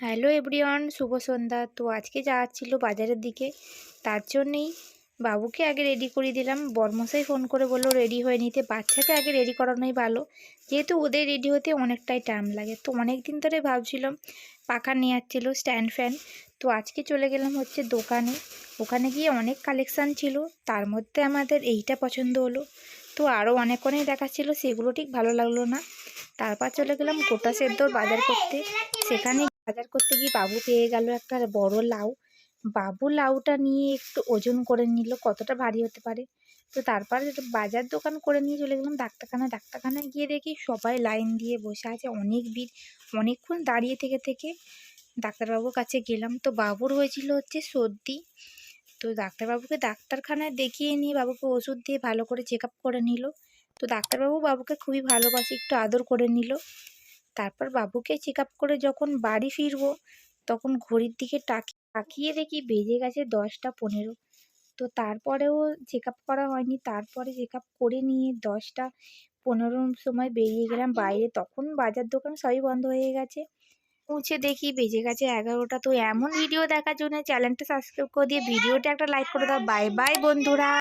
Hello everyone, শুভ সন্ধ্যা। তো আজকে যাচ্ছিল বাজারের দিকে, তার জন্যেই বাবুকে আগে রেডি করে দিলাম। বরমশাই ফোন করে বলল রেডি হয়ে নিতে। বাচ্চাকে আগে রেডি করানোই ভালো। যেহেতু ওদের রেডি হতে অনেকটাই টাইম লাগে। তো অনেক দিন ধরে ভাবছিলাম, পাখা নিয়ে যাচ্ছিল স্ট্যান্ড ফ্যান তো আজকে চলে গেলাম হচ্ছে দোকানে। ওখানে গিয়ে অনেক কালেকশান ছিল। তার মধ্যে আমাদের এইটা পছন্দ হলো। তো আরও অনেক অনেক দেখাচ্ছিল। সেগুলো ঠিক ভালো লাগল না। তারপর চলে গেলাম গোটা সেদ্ধর বাজার করতে। সেখানে বাজার করতে গিয়ে বাবু পেয়ে গেল একটা বড় লাউ। বাবু লাউটা নিয়ে একটু ওজন করে নিল, কতটা ভারী হতে পারে? তো তারপর বাজার দোকান করে নিয়ে চলে গেলাম ডাক্তারখানা। ডাক্তারখানায় গিয়ে দেখি সবাই লাইন দিয়ে বসে আছে, অনেক ভিড়। অনেকক্ষণ দাঁড়িয়ে থেকে থেকে ডাক্তারবাবুর কাছে গেলাম। তো বাবুর হয়েছিল হচ্ছে সর্দি। তো ডাক্তারবাবুকে ডাক্তারখানায় দেখিয়ে নিয়ে বাবুকে ওষুধ দিয়ে ভালো করে চেক আপ করে নিল। তো ডাক্তারবাবু বাবুকে খুবই ভালোবাসে, একটু আদর করে নিল। তারপর বাবুকে চেক আপ করে যখন বাড়ি ফিরবো, তখন ঘড়ির দিকে তাকি- তাকিয়ে দেখি বেজে গেছে দশটা পনেরো। তো তারপরেও চেক আপ করা হয়নি। তারপরে চেক আপ করে নিয়ে দশটা পনেরো সময় বেরিয়ে গেলাম বাইরে। তখন বাজার দোকান সবই বন্ধ হয়ে গেছে। পৌঁছে দেখি বেজে গেছে এগারোটা। তো এমন ভিডিও দেখার জন্য চ্যানেলটা সাবস্ক্রাইব করে দিয়ে ভিডিওটা একটা লাইক করে দাও। বাই বাই বন্ধুরা।